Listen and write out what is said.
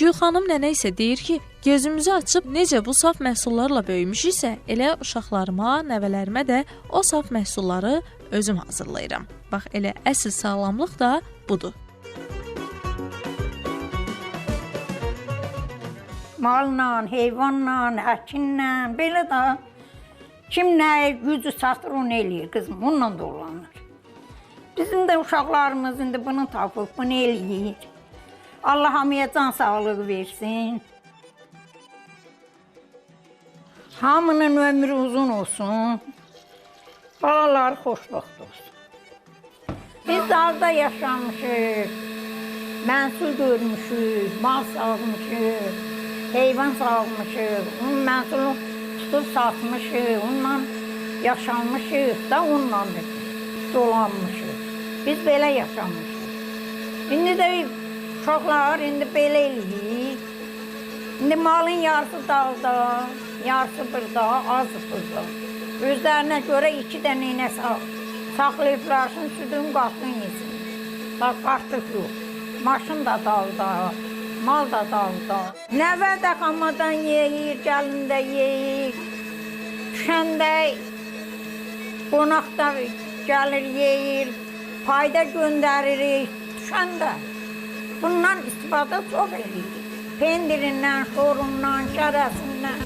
Gülxanım nənə isə deyir ki, gözümüzü açıb necə bu saf məhsullarla böyümüşüksə, elə uşaqlarıma, nəvələrimə də o saf məhsulları özüm hazırlayıram. Bax elə əsl sağlamlıq da budur. Malla, heyvanla, əkinlə, belə də kim nəyə gücü çatır onu eləyir qızım, onunla dolanır. Bizim də uşaqlarımız indi bunu tapıb, bunu eləyir. Allah hamıya can sağlığı versin. Hamının ömrü uzun olsun. Balaları xoşbəxt olsun. Biz dağda yaşamışıq. Məhsul görmüşük, mal sağmışıq, heyvan sağmışıq, onun məhsulunu tutub satmışıq, onunla yaşamışıq da onunla dolanmışıq. Biz belə yaşamışıq. İndi də uşaqlar indi belə eləyir. İndi malın yarısı dağda, yarısı burada, azı burada. Özlərinə görə iki dənə inə saxlayıblar, südün qatın yesin. Bax, artıq yox. Maşın da dağda, mal da dağda. Nəvə də xamadan yeyir, gəlin də yeyir. Düşəndə qonaq da gəlir, yeyir. Payda göndəririk, düşəndə. Bundan istifadə çox edirik. Pendirindən, şorundan, şərəsindən.